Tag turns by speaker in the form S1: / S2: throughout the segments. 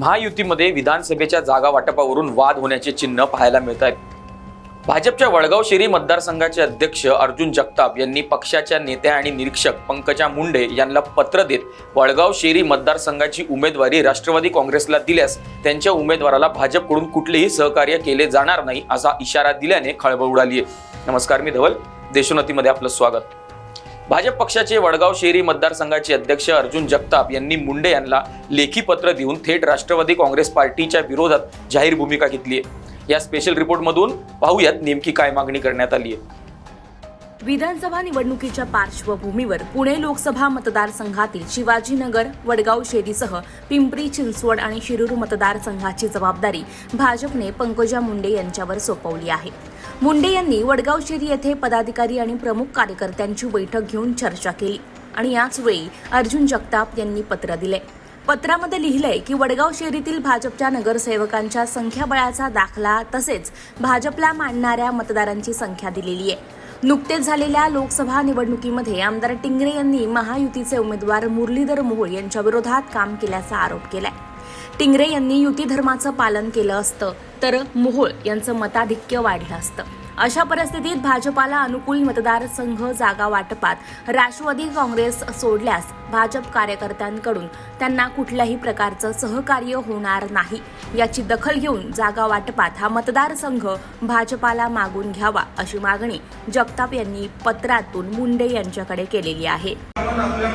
S1: महायुतीमध्ये विधानसभेच्या जागा वाटपावरून वाद होण्याचे चिन्ह पाहायला मिळत आहेत. भाजपच्या वडगाव शेरी मतदारसंघाचे अध्यक्ष अर्जुन जगताप यांनी पक्षाच्या नेत्या आणि निरीक्षक पंकजा मुंडे यांना पत्र देत वडगाव शेरी मतदारसंघाची उमेदवारी राष्ट्रवादी काँग्रेसला दिल्यास त्यांच्या उमेदवाराला भाजपकडून कुठलेही सहकार्य केले जाणार नाही असा इशारा दिल्याने खळबळ उडाली आहे. नमस्कार मी धवल. देशोन्नतीमध्ये आपलं स्वागत. भाजप पक्षाचे वडगाव शेरी मतदारसंघाचे अध्यक्ष अर्जुन जगताप यांनी मुंडे यांना लेखी पत्र देऊन थेट राष्ट्रवादी काँग्रेस पार्टीच्या विरोधात जाहीर भूमिका घेतली आहे. या स्पेशल रिपोर्टमधून पाहूयात नेमकी काय मागणी करण्यात आली आहे.
S2: विधानसभा निवडणुकीच्या पार्श्वभूमीवर पुणे लोकसभा मतदारसंघातील शिवाजीनगर वडगाव शेरीसह पिंपरी चिंचवड आणि शिरूर मतदारसंघाची जबाबदारी भाजपने पंकजा मुंडे यांच्यावर सोपवली आहे. मुंडे यांनी वडगाव शेरी येथे पदाधिकारी आणि प्रमुख कार्यकर्त्यांची बैठक घेऊन चर्चा केली आणि याचवेळी अर्जुन जगताप यांनी पत्र दिले. पत्रामध्ये लिहिलंय की वडगाव शेरीतील भाजपच्या नगरसेवकांच्या संख्याबळाचा दाखला तसेच भाजपला मानणाऱ्या मतदारांची संख्या दिलेली आहे. नुकतेच झालेल्या लोकसभा निवडणुकीमध्ये आमदार टिंगरे यांनी महायुतीचे उमेदवार मुरलीधर मोहोळ यांच्या विरोधात काम केल्याचा आरोप केलाय. टिंगरे यांनी युती धर्माचं पालन केलं असतं तर मोहोळ यांचं मताधिक्य वाढलं असतं. अशा परिस्थितीत भाजपाला अनुकूल मतदारसंघ जागा वाटपात राष्ट्रवादी काँग्रेस सोडल्यास भाजप कार्यकर्त्यांकडून त्यांना कुठल्याही प्रकारचं सहकार्य होणार नाही. याची दखल घेऊन जागा वाटपात हा मतदारसंघ भाजपाला मागून घ्यावा अशी मागणी जगताप यांनी पत्रातून मुंडे यांच्याकडे केलेली आहे.
S3: भारतीय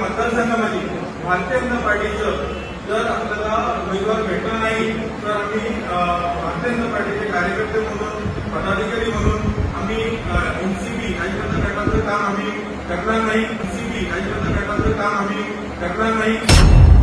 S3: जनता पार्टीचं जर आपल्याला उमेदवार भेटला नाही तर आम्ही भारतीय जनता पार्टीचे कार्यकर्ते म्हणून पदाधिकारी म्हणून एनसीबी राज्य जनता गटाचं काम आम्ही करणार नाही. एनसीबी राज्य जनता गटाचं काम आम्ही करणार नाही.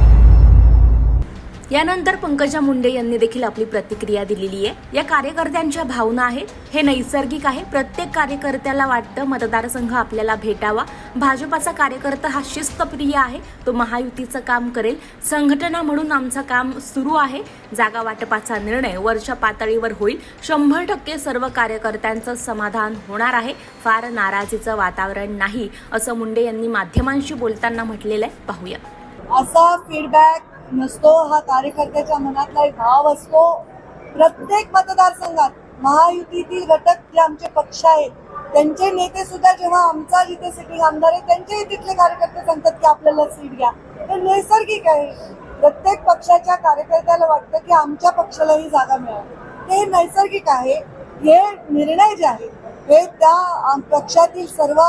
S2: यानंतर पंकजा मुंडे यांनी देखील आपली प्रतिक्रिया दिलेली आहे. या कार्यकर्त्यांच्या भावना आहेत. हे नैसर्गिक आहे. प्रत्येक कार्यकर्त्याला वाटतं मतदारसंघ आपल्याला भेटावा. भाजपाचा कार्यकर्ता हा शिस्तप्रिय आहे. तो महायुतीचं काम करेल. संघटना म्हणून आमचं काम सुरू आहे. जागा वाटपाचा निर्णय वरच्या पातळीवर होईल. शंभर टक्के सर्व कार्यकर्त्यांचं समाधान होणार आहे. फार नाराजीचं वातावरण नाही असं मुंडे यांनी माध्यमांशी बोलताना म्हटलेलं आहे. पाहूया.
S4: असा फीडबॅक नसतो हा कार्यकर्त्याच्या मनातला एक भाव असतो. प्रत्येक मतदारसंघात महायुतीतील घटक जे आमचे पक्ष आहेत त्यांचे नेते सुद्धा जेव्हा आमचा जिथे सिटिंग आमदार आहे त्यांचेही तिथले कार्यकर्ते सांगतात की आपल्याला सीट घ्या हे नैसर्गिक आहे. प्रत्येक पक्षाच्या कार्यकर्त्याला वाटतं की आमच्या पक्षाला ही जागा मिळावी ते नैसर्गिक आहे. हे निर्णय जे आहेत हे त्या पक्षातील सर्व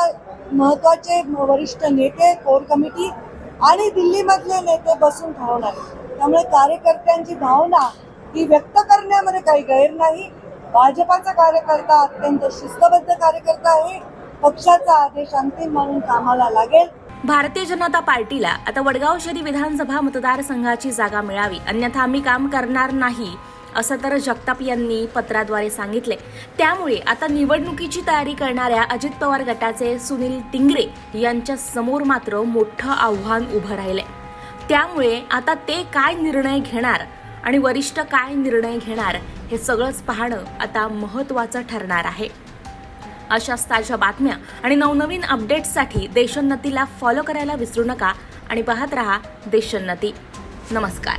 S4: महत्त्वाचे वरिष्ठ नेते कोर कमिटी आणि दिल्लीमधले नेते बसून ठरवणार त्यामुळे कार्यकर्त्यांची भावना ही व्यक्त करण्यामध्ये काही गैर नाही. भाजपाचा कार्यकर्ता अत्यंत शिस्तबद्ध कार्यकर्ता आहे. पक्षाचा आदेश अंतिम म्हणून कामाला लागेल.
S2: भारतीय जनता पार्टीला आता वडगाव शहरी विधानसभा मतदारसंघाची जागा मिळावी अन्यथा आम्ही काम करणार नाही. असं तर जगताप यांनी पत्राद्वारे सांगितले. त्यामुळे आता निवडणुकीची तयारी करणाऱ्या अजित पवार गटाचे सुनील टिंगरे यांच्या समोर मात्र मोठं आव्हान उभं राहिलंय. त्यामुळे आता ते काय निर्णय घेणार आणि वरिष्ठ काय निर्णय घेणार हे सगळंच पाहणं आता महत्त्वाचं ठरणार आहे. अशाच ताज्या बातम्या आणि नवनवीन अपडेट्ससाठी देशोन्नतीला फॉलो करायला विसरू नका आणि पाहत रहा देशोन्नती. नमस्कार.